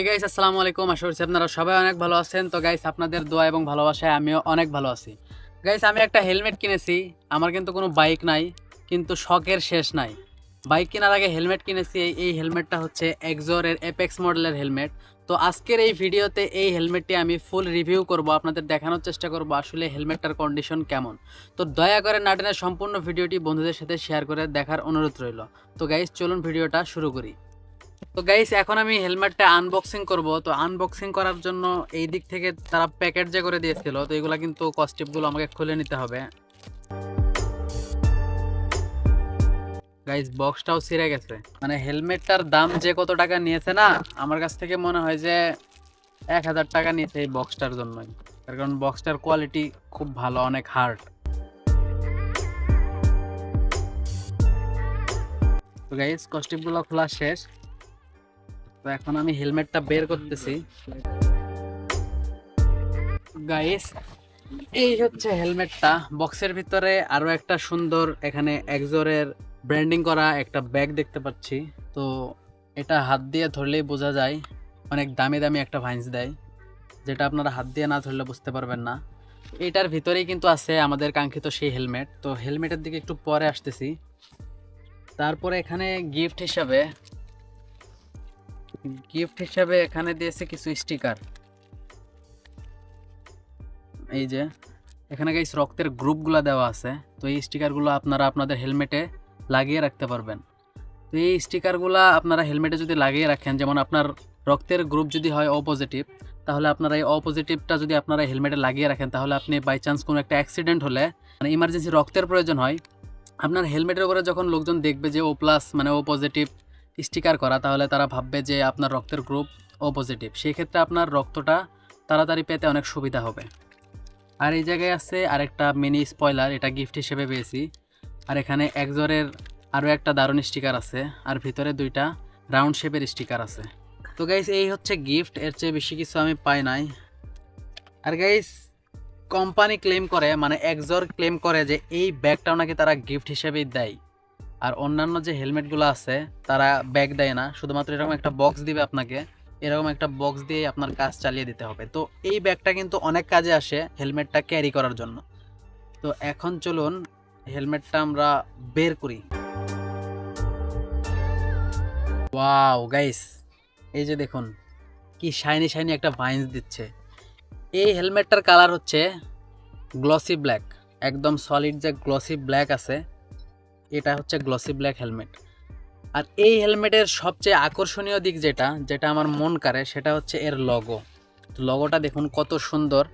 Hey guys আসসালামু আলাইকুম আশা করছি আপনারা সবাই অনেক ভালো আছেন। তো গাইস আপনাদের দোয়া এবং ভালোবাসায় আমিও অনেক ভালো আছি। গাইস আমি একটা হেলমেট কিনেছি। আমার কিন্তু কোনো বাইক নাই, কিন্তু শখের শেষ নাই। বাইক কেনার আগে হেলমেট কিনেছি। এই- হেলমেটটা হচ্ছে এক্সোরের এপেক্স মডেলের হেলমেট। তো আজকের এই ভিডিওতে এই হেলমেটটি আমি ফুল রিভিউ করব, আপনাদের দেখানোর চেষ্টা করব আসলে হেলমেটটার কন্ডিশন কেমন। তো দয়া করে নাটেনের সম্পূর্ণ ভিডিওটি বন্ধুদের সাথে শেয়ার করে দেখার অনুরোধ রইল। তো গাইস চলুন ভিডিওটা শুরু করি। তো গাইস এখন আমি হেলমেটটা আনবক্সিং করব। তো আনবক্সিং করার জন্য এই দিক থেকে তারা প্যাকেট যে করে দিয়েছিল, তো এগুলো কিন্তু কস্টিপগুলো আমাকে খুলে নিতে হবে। গাইস বক্সটাও ছিঁড়ে গেছে। মানে হেলমেটটার দাম যে কত টাকা নিয়েছে না, আমার কাছ থেকে মনে হয় যে এক হাজার টাকা নিয়েছে এই বক্সটার জন্যই। তার কারণ বক্সটার কোয়ালিটি খুব ভালো, অনেক হার্ড তো গাইস কস্টিপগুলো খোলা শেষ। তো এখন আমি হেলমেটটা বের করতেছি। গাইস এই হচ্ছে হেলমেটটা। বক্সের ভিতরে আরও একটা সুন্দর এখানে একজোরের ব্র্যান্ডিং করা একটা ব্যাগ দেখতে পাচ্ছি। তো এটা হাত দিয়ে ধরলেই বোঝা যায়, অনেক দামি দামি একটা ভাইন্স দেয়। যেটা আপনারা হাত দিয়ে না ধরলে বুঝতে পারবেন না। এটার ভিতরেই কিন্তু আছে আমাদের কাঙ্ক্ষিত সেই হেলমেট। তো হেলমেটের দিকে একটু পরে আসতেছি। তারপরে এখানে গিফট হিসাবে গিফট হিসাবে এখানে দিয়েছে কিছু স্টিকার এই যে, এখানে গাইস রক্তের গ্রুপগুলো দেওয়া আছে। তো এই স্টিকারগুলো আপনারা আপনাদের হেলমেটে লাগিয়ে রাখতে পারবেন। তো এই স্টিকারগুলো আপনারা হেলমেটে যদি লাগিয়ে রাখেন, যেমন আপনার রক্তের গ্রুপ যদি হয় ও পজিটিভ তাহলে আপনারা এই অপজিটিভটা যদি আপনারা হেলমেটে লাগিয়ে রাখেন, তাহলে আপনি বাই চান্স কোনো একটা অ্যাক্সিডেন্ট হলে মানে ইমার্জেন্সি রক্তের প্রয়োজন হয়। আপনার হেলমেটের উপরে যখন লোকজন দেখবে যে ও প্লাস মানে ও পজিটিভ স্টিকার করা, তাহলে তারা ভাববে যে আপনার রক্তের গ্রুপ ও পজিটিভ সেই ক্ষেত্রে আপনার রক্তটা তাড়াতাড়ি পেতে অনেক সুবিধা হবে। আর এই জায়গায় আছে আরেকটা মিনি স্পয়লার এটা গিফট হিসেবে পেয়েছি। আর এখানে একজোরের আরও একটা দারুণ স্টিকার আছে, আর ভিতরে দুইটা রাউন্ড শেপের স্টিকার আছে। তো গাইস এই হচ্ছে গিফট এর চেয়ে বেশি কিছু আমি পাই নাই। আর গাইস কোম্পানি ক্লেম করে মানে একজোর ক্লেম করে যে এই ব্যাগটাও নাকি তারা গিফট হিসেবেই দেয়। আর অন্যান্য যে হেলমেটগুলো আছে, তারা ব্যাগ দেয় না। শুধুমাত্র এরকম একটা বক্স দিবে আপনাকে। এরকম একটা বক্স দিয়ে আপনার কাজ চালিয়ে দিতে হবে। তো এই ব্যাগটা কিন্তু অনেক কাজে আসে হেলমেটটা ক্যারি করার জন্য। তো এখন চলুন হেলমেটটা আমরা বের করি। ওয়াও গাইস এই যে দেখুন, কি শাইনি শাইনি একটা ভাইন্স দিচ্ছে। এই হেলমেটটার কালার হচ্ছে গ্লসি ব্ল্যাক একদম সলিড যে গ্লসি ব্ল্যাক আছে এটা হচ্ছে গ্লসি ব্ল্যাক হেলমেট আর এই হেলমেটের সবচেয়ে আকর্ষণীয় দিক যেটা যেটা আমার মন কাড়ে, সেটা হচ্ছে এর লগো লগোটা দেখুন কত সুন্দর।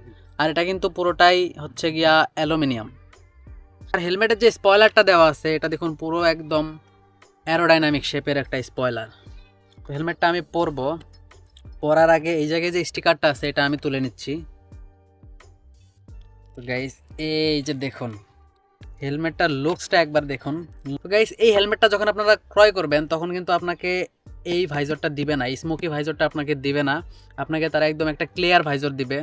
আর এটা কিন্তু পুরোটাই হচ্ছে গিয়া অ্যালুমিনিয়াম। আর হেলমেটের যে স্পয়লারটা দেওয়া আছে, এটা দেখুন পুরো একদম অ্যারোডাইনামিক শেপের একটা স্পয়লার তো হেলমেটটা আমি পরবো। পরার আগে এই জায়গায় যে স্টিকারটা আছে, এটা আমি তুলে নিচ্ছি। তো গাইস এই যে দেখুন। হেলমেটটার লুকসটা একবার দেখুন। তো গাইস এই হেলমেটটা যখন আপনারা ক্রয় করবেন, তখন কিন্তু আপনাকে এই ভাইজরটা দিবে না স্মোকি ভাইজরটা আপনাকে দিবে না। আপনাকে তারা একদম একটা ক্লিয়ার ভাইজর দিবে।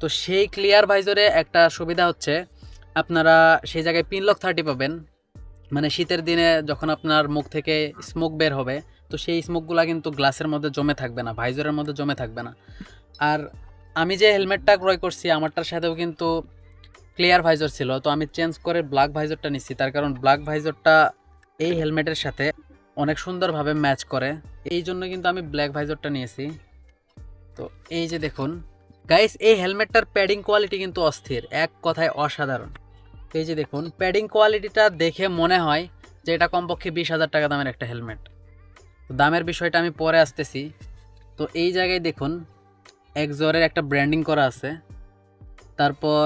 তো সেই ক্লিয়ার ভাইজরে একটা সুবিধা হচ্ছে, আপনারা সেই জায়গায় পিনলক থার্টি পাবেন। মানে শীতের দিনে যখন আপনার মুখ থেকে স্মোক বের হবে, তো সেই স্মোকগুলো কিন্তু গ্লাসের মধ্যে জমে থাকবে না, ভাইজরের মধ্যে জমে থাকবে না। আর আমি যে হেলমেটটা ক্রয় করছি, আমারটার সাথেও কিন্তু ক্লিয়ার ভাইজর ছিল, তো আমি চেঞ্জ করে ব্ল্যাক ভাইজরটা নিচ্ছি তার কারণ ব্ল্যাক ভাইজরটা এই হেলমেটের সাথে অনেক সুন্দরভাবে ম্যাচ করে। এই জন্য কিন্তু আমি ব্ল্যাক ভাইজরটা নিয়েছি। তো এই যে দেখুন গাইস এই হেলমেটটার প্যাডিং কোয়ালিটি কিন্তু অস্থির, এক কথায় অসাধারণ। এই যে দেখুন প্যাডিং কোয়ালিটিটা দেখে মনে হয় যে এটা কমপক্ষে বিশ হাজার টাকা দামের একটা হেলমেট দামের বিষয়টা আমি পরে আসতেছি। তো এই জায়গায় দেখুন একজোরের একটা ব্র্যান্ডিং করা আছে। তারপর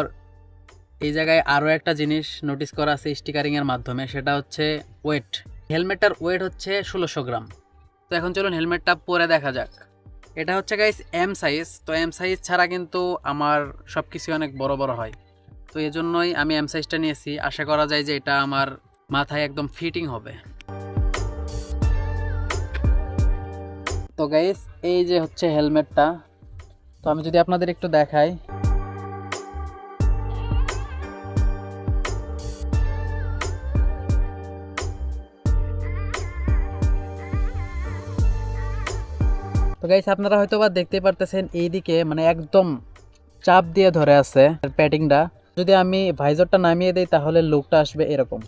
এই জায়গায় আরও একটা জিনিস নোটিস করা আছে স্টিকারিংয়ের মাধ্যমে, সেটা হচ্ছে ওয়েট হেলমেটটার ওয়েট হচ্ছে ষোলোশো গ্রাম। তো এখন চলুন হেলমেটটা পরে দেখা যাক। এটা হচ্ছে গাইস এম সাইজ তো এম সাইজ ছাড়া কিন্তু আমার সব কিছু অনেক বড় বড় হয়। তো এই জন্যই আমি এম সাইজটা নিয়েছি। আশা করা যায় যে এটা আমার মাথায় একদম ফিটিং হবে। তো গাইস এই যে হচ্ছে হেলমেটটা। তো আমি যদি আপনাদের একটু দেখাই। গাইস আপনারা হয়তো বা দেখতে পারতেছেন এইদিকে মানে একদম চাপ দিয়ে ধরে আছে প্যাডিংটা যদি আমি ভাইজরটা নামিয়ে দিই, তাহলে লুকটা আসবে এরকম।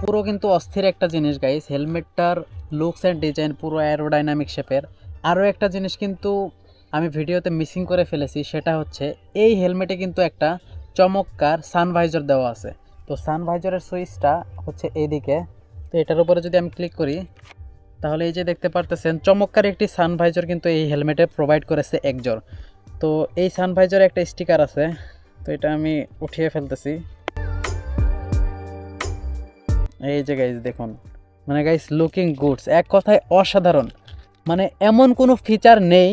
পুরো কিন্তু অস্থির একটা জিনিস গাইস হেলমেটটার লুকস অ্যান্ড ডিজাইন পুরো অ্যারোডাইনামিক শেপের আরও একটা জিনিস কিন্তু আমি ভিডিওতে মিসিং করে ফেলেছি, সেটা হচ্ছে এই হেলমেটে কিন্তু একটা চমৎকার সানভাইজার দেওয়া আছে। তো সানভাইজারের সুইচটা হচ্ছে এইদিকে। তো এটার উপরে যদি আমি ক্লিক করি, তাহলে এই যে দেখতে পারতেছেন, চমৎকার একটি সানভাইজার কিন্তু এই হেলমেটে প্রোভাইড করেছে একজোর তো এই সানভাইজারে একটা স্টিকার আছে, তো এটা আমি উঠিয়ে ফেলতেছি। এই যে গাইজ দেখুন। মানে গাইজ লুকিং গুডস এক কথায় অসাধারণ। মানে এমন কোনো ফিচার নেই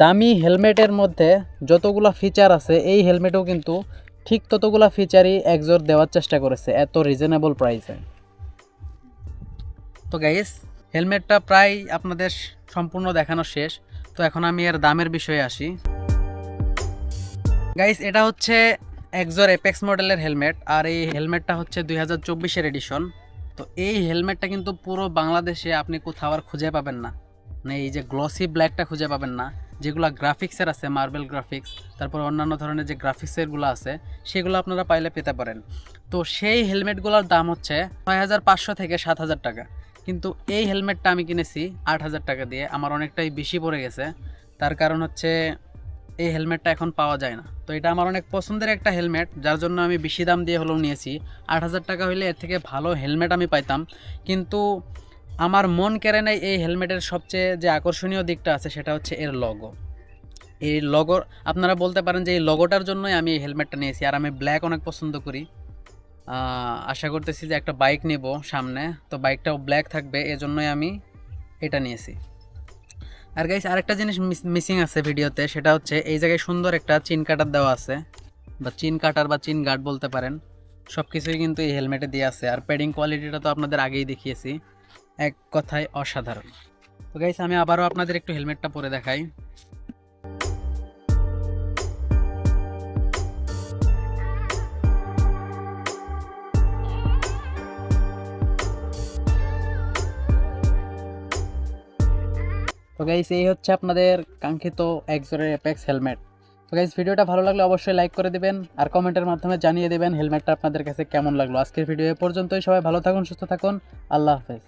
দামি হেলমেটের মধ্যে যতগুলো ফিচার আছে, এই হেলমেটও কিন্তু ঠিক ততগুলো ফিচারই একজোর দেওয়ার চেষ্টা করেছে এত রিজনেবল প্রাইসে তো গাইস হেলমেটটা প্রায় আপনাদের সম্পূর্ণ দেখানো শেষ। তো এখন আমি এর দামের বিষয়ে আসি। গাইস এটা হচ্ছে একজোর এপেক্স মডেলের হেলমেট, আর এই হেলমেটটা হচ্ছে দুই হাজার চব্বিশের এডিশন তো এই হেলমেটটা কিন্তু পুরো বাংলাদেশে আপনি কোথাও আর খুঁজে পাবেন না। মানে এই যে গ্লসি ব্ল্যাকটা খুঁজে পাবেন না। যেগুলো গ্রাফিক্সের আছে মার্বেল গ্রাফিক্স তারপর অন্যান্য ধরনের যে গ্রাফিক্সেরগুলো আছে, সেগুলো আপনারা পাইলে পেতে পারেন। তো সেই হেলমেটগুলোর দাম হচ্ছে ছয় হাজার পাঁচশো থেকে সাত হাজার টাকা। কিন্তু এই হেলমেটটা আমি কিনেছি আট হাজার টাকা দিয়ে, আমার অনেকটাই বেশি পড়ে গেছে। তার কারণ হচ্ছে এই হেলমেটটা এখন পাওয়া যায় না। তো এটা আমার অনেক পছন্দের একটা হেলমেট যার জন্য আমি বেশি দাম দিয়ে হলেও নিয়েছি। আট হাজার টাকা হইলে এর থেকে ভালো হেলমেট আমি পাইতাম। কিন্তু আমার মন কেড়ে নেয় এই হেলমেটের সবচেয়ে যে আকর্ষণীয় দিকটা আছে, সেটা হচ্ছে এর লগো এই লগো আপনারা বলতে পারেন যে এই লগোটার জন্যই আমি এই হেলমেটটা নিয়েছি, আর আমি ব্ল্যাক অনেক পছন্দ করি। আশা করতেছি যে একটা বাইক নেব সামনে, তো বাইকটাও ব্ল্যাক থাকবে, এজন্যই আমি এটা নিয়েছি। আর গাইস আরেকটা জিনিস মিসিং আছে ভিডিওতে, সেটা হচ্ছে এই জায়গায় সুন্দর একটা চিন কাটার দেওয়া আছে, বা চিন কাটার বা চিন গার্ড বলতে পারেন সব কিছুই কিন্তু এই হেলমেটে দিয়ে আছে। আর প্যাডিং কোয়ালিটিটা তো আপনাদের আগেই দেখিয়েছি। এক কথায় অসাধারণ। তো গাইস আমি আবারও আপনাদের একটু হেলমেটটা পরে দেখাই। তো গাইস এই হচ্ছে আপনাদের কাঙ্ক্ষিত একজোরের অ্যাপেক্স হেলমেট। তো গাইস ভিডিওটা ভালো লাগলে অবশ্যই লাইক করে দেবেন আর কমেন্টের মাধ্যমে জানিয়ে দেবেন হেলমেটটা আপনাদের কাছে কেমন লাগল। আজকের ভিডিও এ পর্যন্তই। সবাই ভালো থাকুন, সুস্থ থাকুন। আল্লাহ হাফেজ।